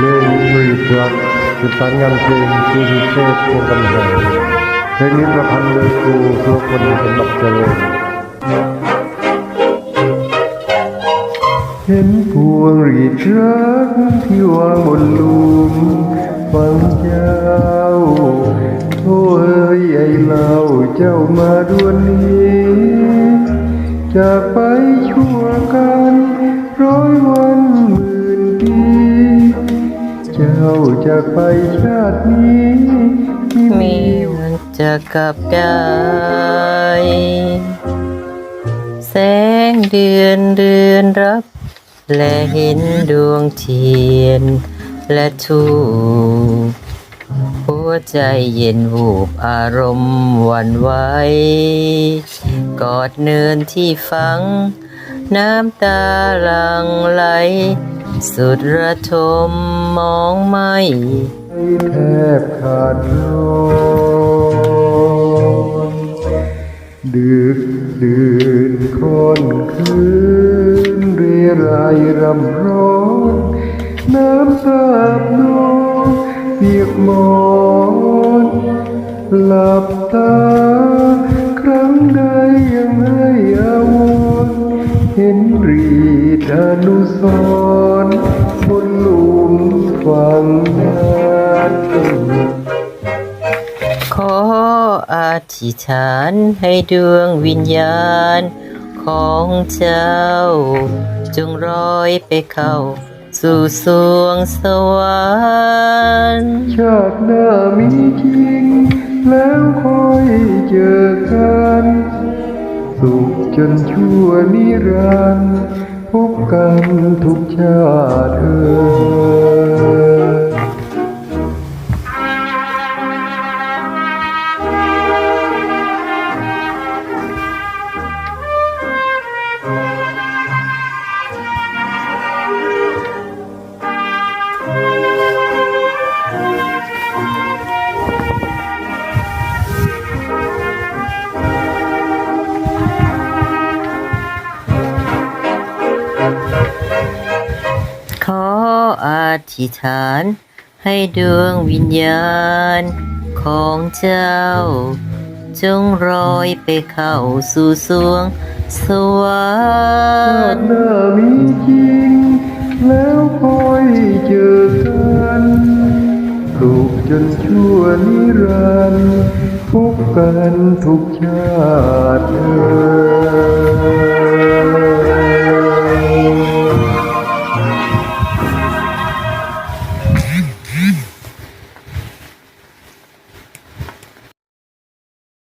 เลงรีบรักเป็นสารงานเพลงคือพิเศษวงกำแหงเพลงนี้ประพันธ์โดยครูสุรพลสมบัติเจริญเห็นพวงรีดรักที่วางบนลุมฟังเจ้าโอ้เอ้ยไอเล่าเจ้ามาด่วนนี้จากไปชั่วกันร้อยวันหมื่นปี เจ้าจากไปชาตินี้มีวันจะกลับได้ แสงเดือนเดือนรับ และเห็นดวงเทียน และทูหัวใจเย็นวูบอารมณ์วันไหวกอดเนินที่ฟัง น้ำตาหลังไหล สุดระทมมองไม่แทบขาดลมดึกดื่นคนคืนเรไรายรำร้องน้ำตาบนองเปียกหมอนหลับตาครั้งใดยังให้อาวรณ์ เห็นรีดอนุสรบนลุมฝังน้ำขออธิษฐานให้ดวงวิญญาณของเจ้า จงรอยไปเข้า สู่สวงสวรรค์ชาติหน้ามีจริงแล้ว จนชั่วนิรันดร์พบกันทุกชาติเออ ธิษฐาน ให้ดวงวิญญาณ ของเจ้า จงรอยไปเข้าสู่สวง สวรชารค์ติหน้ามีจริง แล้วค่อยเจอกันสุขจนชั่วนิรันดร์พบกันทุกชาติเออ